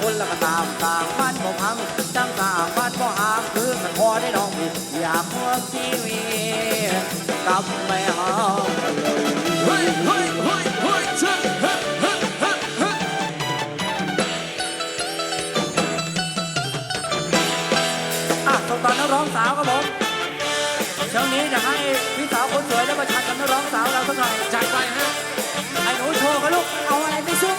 คนละก็ตามต่างบ้านบ่พังจังต่างบ้านบ่หางคือกันพอได้น้องบิดอยากพวกชีวิตกลับไปหาเฮ้ยเฮ้ยเฮ้ยเฮ้ยเฮ้ยเฮ้ยเฮ้ยเฮ้ยอะส่งตอนนักร้องสาวครับผมเช้านี้จะให้พี่สาวคนสวยได้มาชันกับนักร้องสาวเราสักหน่อยจัดไปฮะไอ้หนูโชว์กันลูกเอาอะไรไปสู้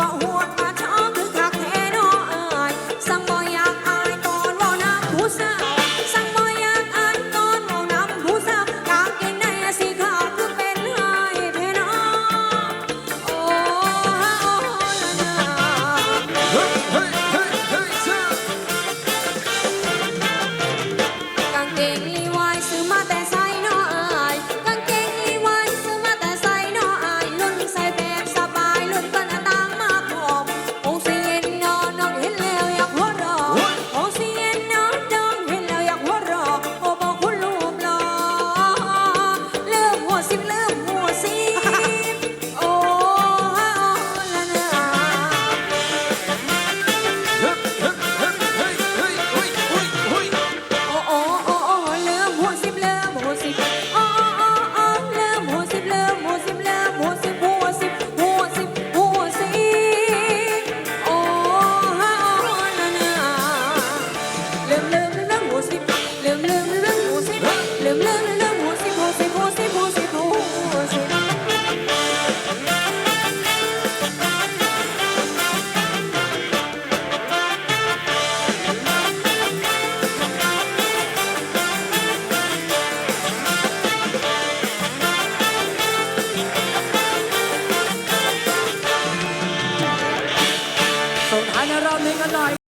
bão